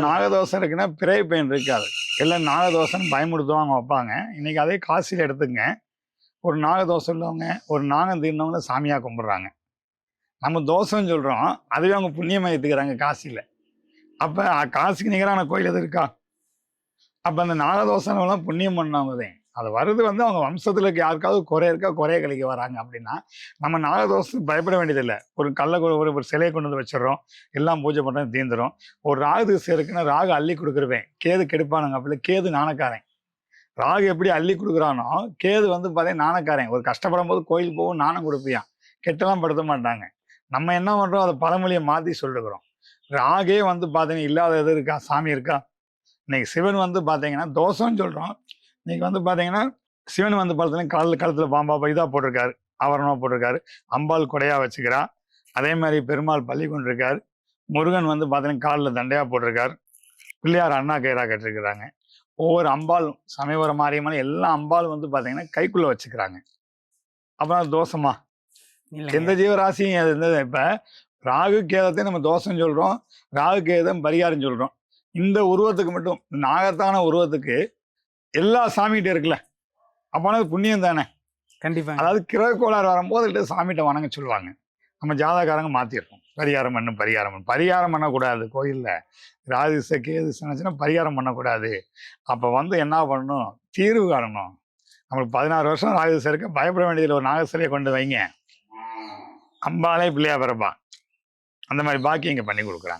நாகதோஷம் இருக்குன்னா பிறை பெயின் இருக்காது. எல்லாம் நாகதோஷம் பயமுடுத்துவாங்க வைப்பாங்க. இன்னைக்கு அதே காசியில் எடுத்துங்க ஒரு நாகதோஷம் உள்ளவங்க ஒரு நாகம் தீர்ந்தவங்கள சாமியாக கும்பிட்றாங்க. நம்ம தோசம்னு சொல்கிறோம் அதுவே அவங்க புண்ணியமாக ஏற்றுக்கிறாங்க காசியில். அப்போ காசிக்கு நிகரான கோயில் எது இருக்கா? அப்போ அந்த நாகதோஷம்லாம் புண்ணியம் பண்ணாமதே அது வருது வந்து அவங்க வம்சத்தில் யாருக்காவது குறை இருக்கா குறைய கழிக்க வராங்க அப்படின்னா நம்ம நாகதோஷத்துக்கு பயப்பட வேண்டியதில்லை. ஒரு கல்லை ஒரு ஒரு சிலையை கொண்டு வந்து வச்சிடுறோம். எல்லாம் பூஜை பண்ணுறோம் தீந்துரும். ஒரு ராகு திசை ராகு அள்ளி கொடுக்குறவேன். கேது கெடுப்பானுங்க. அப்படி கேது நாணக்காரன். ராகு எப்படி அள்ளி கொடுக்குறானோ கேது வந்து பார்த்தீங்கன்னா நாணக்காரன். ஒரு கஷ்டப்படும் போது கோயில் போகும் நாணம் கொடுப்பியான் கெட்டெல்லாம் படுத்த மாட்டாங்க. நம்ம என்ன பண்ணுறோம் அதை பழமொழியை மாற்றி சொல்லுகிறோம். ராகே வந்து பார்த்தீங்கன்னா இல்லாத எது இருக்கா? சாமி இருக்கா? இன்னைக்கு சிவன் வந்து பார்த்தீங்கன்னா தோஷம்னு சொல்கிறோம் இன்னைக்கு வந்து பார்த்தீங்கன்னா சிவன் வந்து பார்த்தீங்கன்னா காலில் கழுத்தில் பாம்பா இதாக போட்டிருக்காரு. ஆவரணமாக போட்டிருக்காரு. அம்பாள் கொடையா வச்சுக்கிறா. அதே மாதிரி பெருமாள் பள்ளி கொண்டிருக்காரு முருகன் வந்து பார்த்தீங்கன்னா காலில் தண்டையா போட்டிருக்காரு. பிள்ளையார் அண்ணா கயிறா கட்டிருக்கிறாங்க. ஒவ்வொரு அம்பாள் சமயபுரம் மாரியம்மன் எல்லா அம்பாள் வந்து பார்த்தீங்கன்னா கைக்குள்ள வச்சுக்கிறாங்க. அப்புறம் தோஷமா. எந்த ஜீவராசியும் அது இருந்தது இப்போ ராகு கேதத்தை நம்ம தோஷம் சொல்றோம். ராகு கேதம் பரிகாரம் சொல்றோம். இந்த உருவத்துக்கு மட்டும் நாகத்தான உருவத்துக்கு எல்லா சாமிகிட்ட இருக்குல்ல. அப்போனா அது புண்ணியம் தானே. கண்டிப்பா அதாவது கிரக கோளாறு வரும்போது கிட்ட சாமிகிட்ட வணங்க சொல்லுவாங்க. நம்ம ஜாதகாரங்க மாற்றிருக்கோம் பரிகாரம் பண்ணு பரிகாரம் பண்ணு. பரிகாரம் பண்ணக்கூடாது. கோயிலில் ராதிச கேதுச்சுன்னா பரிகாரம் பண்ணக்கூடாது. அப்போ வந்து என்ன பண்ணணும்? தீர்வு காணணும். நம்மளுக்கு பதினாறு வருஷம் ராகுதிசை இருக்க. பயப்பட வேண்டியதில்லை. ஒரு நாகசிலையை கொண்டு வைங்க. அம்பாலே பிள்ளையா பிறப்பான் அந்த மாதிரி பாக்கி இங்கே பண்ணி கொடுக்குறாங்க.